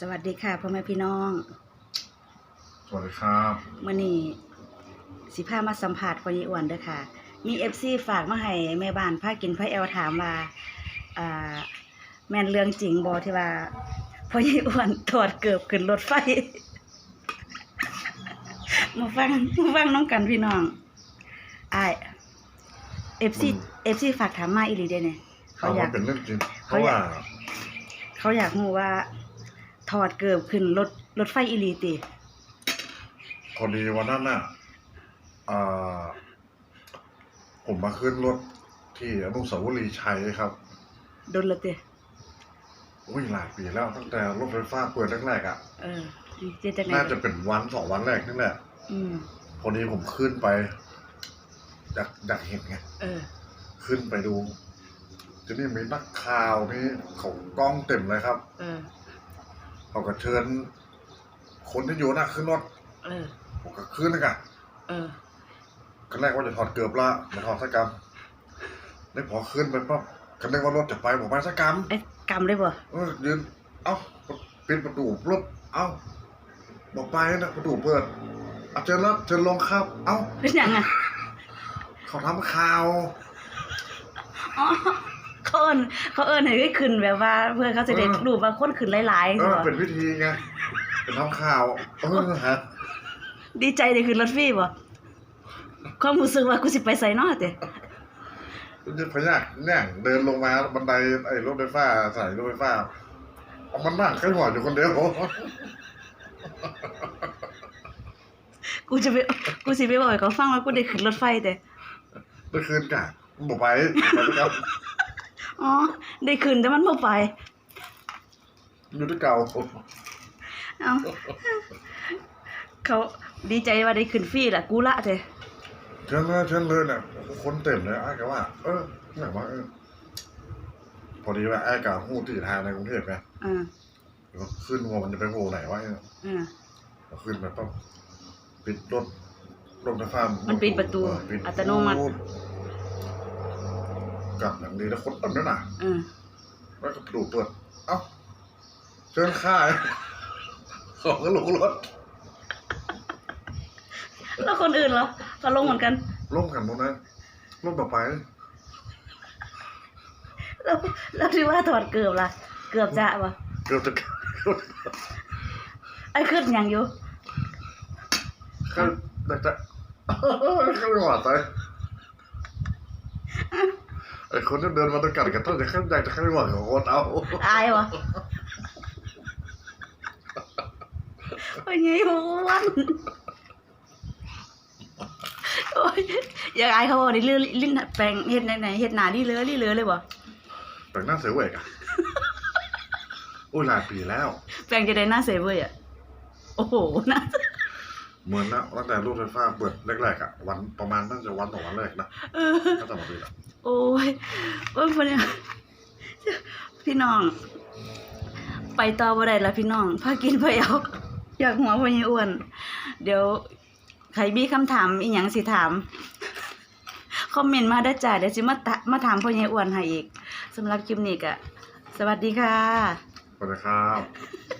สวัสดีค่ะพ่อแม่พี่น้องสวัสดีครับมื่อนี้สิพามาสัมผัสพ่อใหญ่อ้วนเด้อค่ะ มีเอฟซีฝากมาให้แม่บ้านพากินพ่อแอลถามว่าอ่า แม่นเรื่องจริงบ่ที่ว่าพ่อใหญ่อ้วนถอดเกือบขึ้นรถไฟ มาฟังมาฟังน้องกันพี่น้องอ้ายเอฟซีเอฟซีฝากถามมาอีหลีเด้เนี่ยเขาเขาอยาว่ากเป็นเรื่องจริงเพเขาราะอยาว่ากเขาอยากรู้ว่า ถอดเกือบขึ้นรถรถไฟอีหลีติพอดีวันนั้นน่ะอ่าผมมาขึ้นรถที่อนุสาวรีย์ชัยครับ โดนและติอุ้ยหลายปีแล้วตั้งแต่รถไฟฟ้าเปิดแรกๆอะ เออเจ๊จังไหนน่าจะเป็นวันสองวันแรกนี่แหละ อืม พอดีผมขึ้นไปอยากอยากเห็นไง เออ ขึ้นไปดูทีนี้มีนักข่าวนี่เขากล้องเต็มเลยครับ เออ เขาก็เชิญคนที่อยู่น่ะขึ้นรถเออ ผมก็ขึ้นนะกะเออก็แรกว่าจะถอดเกือบละมาถอดสักกรรมได้พอขึ้นไปปั๊บก็นึกว่ารถจะไปผมไปสักกรรมไอ้กำเลยบ่เออยืนเอ้าปิดประตูปุ๊บเอ้าบอกไปนะประตูเปิดเอาเชิญรับเชิญลงครับ เอ้าเป็นหยังอะเขาทำข่าว อ๋อ เขาเอิ้นเขาเอิ้นให้ได้ขึ้นแบบว่า เพื่อเขาจะได้รู้ว่าคนขึ้นหลายๆเอใช่อบ่เป็นวิธีไงเป็นทำข่าวเออฮะดีใจได้ขึ้นรถฟรีบ่ความรู้สึกว่ากูสิไปไสเนาะติพยักเนี่ยเดินลงมาบันไดไอ้รถไฟฟ้าสายรถไฟฟ้าเอามันนั่งแค่หัวอยู่คนเดียวกูจะไปกูสิไปบอกให้เขาฟังว่ากูได้ขึ้นรถไฟแต่เมื่อคืนกะบอกไปไปด้วยกัน อ๋อ ได้ขึ้นแต่มันบ่ไปอยู่ที่เก่าเอ้าเขาดีใจว่าได้ขึ้นฟรีล่ะกูละแต่เชิญเลยเชิญเลยเนี่ยคนเต็มเลยไอ้กะว่า เออแบบว่าเออพอดีว่าไอ้กะหูตีทางในกรุงเทพไงอ่าก็ขึ้นว่ามันจะไปโผล่ไหนวะเนี่ยอ่าพอขึ้นไปปั๊บปิดรถรถไฟฟ้ามัมันปิดประตูปิดอัตโนมัติ กลับอย่างดีแล้วคนเต็มด้วยนะอ่าแล้วก็ประตูเปิด เอ้าเชิญค่ายของก็ลงรถแล้วคนอื่นเหรอเขาลงเหมือนกัน ลงกันตรงนั้นรถต่อไปแล้วแล้วที่ว่าถอดเกือบล่ะ เกือบจะวะเกือบจะไอ้ขึ้นยังอยู่ก็แต่จะก็ไม่หวาดใจไอ้ คนที่เดินมาด้วยกันกันต้องจะขึ้นใจจะขึ้นหวังของคนเอาอายวะโอ้ยไงวันโอ้ยอยากอายเขาบอกในเรื่องลิ้นแปลงเฮ็ดไหนไหนเฮ็ดหนาลี่เลอลี่เลอเลยบ่แต่งหน้าเสือเวกอะโอ้ยหลายปีแล้ว แปลงจะได้หน้าเซเว่ยอะโอ้โหนะ เหมือนนะตั้งแต่รถไฟฟ้าเปิดแรกๆอะวันประมาณน่าจะวันสองวันแรกนะเออ ก็จะมาปีละโอ้ยโอ้ยพอเนี่ยพี่น้อง ไปต่อบ่ได้แล้วพี่น้องพากินไปเอา อยากหัวพอยี่อ้วน เดี๋ยวใครมีคำถามอีหยังสิถาม คอมเมนต์มาได้อจ้าเดี๋ยวสิมาตะมาถามพ่อใหญ่อ้วนให้อีกสำหรับคลิปนี้ก็สวัสดีค่ะ สวัสดีครับ